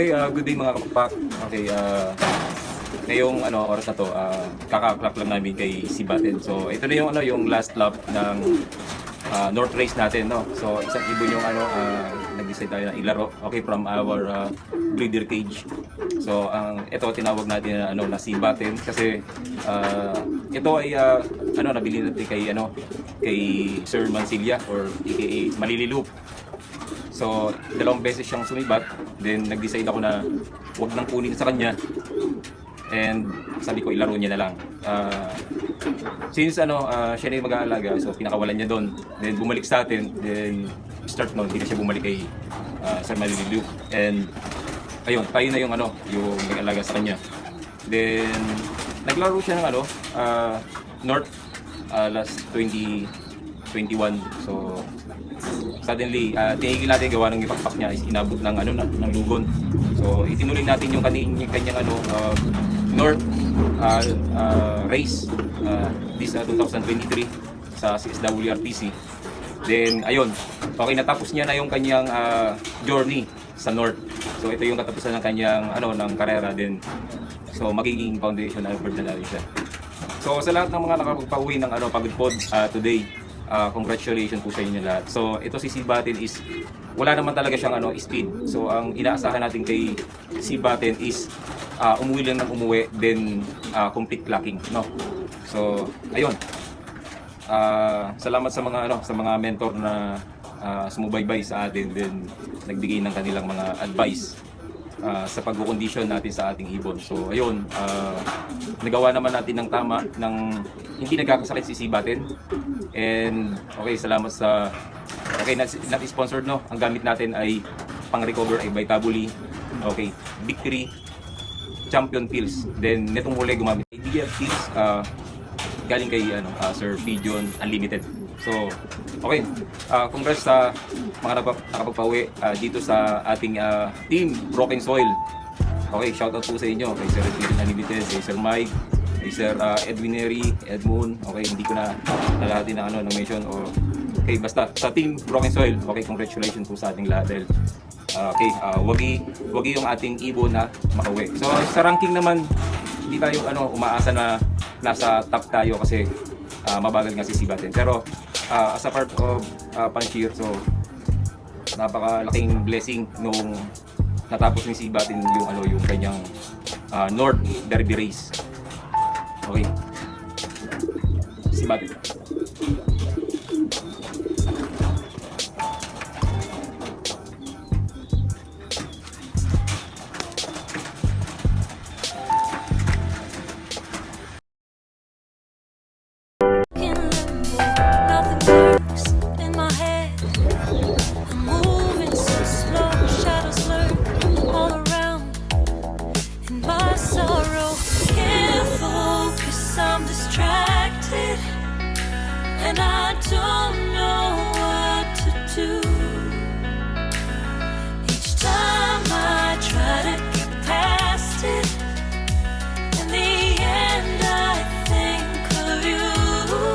Okay, uh, good day mga kapak. Okay, uh, ngayong ano oras na to, uh, kaka-clock lang namin kay Sibaten. So ito na yung ano yung last lap ng uh, North Race natin, no. So isang ibon yung ano uh, nag-decide tayo na ilaro. Okay, from our uh, breeder cage. So ang ito tinawag natin na ano na Sibaten kasi uh, ito ay uh, ano nabili natin kay ano kay Sir Mansilla or aka Malililoop. So, dalawang beses siyang sumibat. Then, nag-decide ako na huwag nang kunin sa kanya. And sabi ko, ilaro niya na lang. Ah, since ano, ah, siya na yung mag-aalaga, so pinakawalan niya doon. Then, bumalik sa atin. Then, start noon, hindi na siya bumalik kay uh, Sir Malililu. And, ayun, tayo na yung ano, yung nag-aalaga sa kanya. Then, naglaro siya ng ano, ah, North ah, last 2021. So, suddenly, uh, tinigil natin gawa ng ipakpak niya is inabot ng ano na, ng lugon. So, itinuloy natin yung kanyang, kanyang ano, uh, North uh, uh, race uh, this uh, 2023 sa CSWRTC. Then, ayun, okay, natapos niya na yung kanyang uh, journey sa North. So, ito yung katapusan ng kanyang, ano, ng karera din. So, magiging foundation na na natin siya. So, sa lahat ng mga nakapagpauwi ng ano, pagod pod uh, today, uh, congratulations po sa inyo lahat. So, ito si Sibatin is, wala naman talaga siyang ano, speed. So, ang inaasahan natin kay Sibatin is, uh, umuwi lang ng umuwi, then uh, complete clocking, no? So, ayun. Ah, salamat sa mga ano, sa mga mentor na ah, sumubaybay sa atin, then nagbigay ng kanilang mga advice ah, sa pagkukondisyon natin sa ating ibon. So ayun, ah, nagawa naman natin ng tama ng hindi nagkakasakit si Sibaten. And okay, salamat sa okay, not, not sponsored no. Ang gamit natin ay pang-recover ay Vitabuli. Okay, Victory Champion Pills. Then netong huli gumamit ay DF Pills ah, galing kay ano, ah, Sir Pigeon Unlimited. So, okay. Ah, congrats sa mga nakapag- nakapagpauwi ah, dito sa ating ah, team Broken Soil. Okay, shoutout po sa inyo kay Sir Pigeon Unlimited, kay Sir Mike, kay Sir ah, Edwin Neri, Edmund. Okay, hindi ko na nalahatin ng ano, ng mention o Okay, basta sa team Broken Soil. Okay, congratulations po sa ating lahat dahil ah, okay, uh, wagi wagi yung ating ibon na makauwi. So sa ranking naman hindi tayo ano umaasa na nasa top tayo kasi ah, mabagal nga si Sibaten. Pero ah, as a part of uh, Panchir, so napakalaking blessing nung natapos ni Sibaten yung ano yung kanyang ah, North Derby race. Okay. Sibaten. to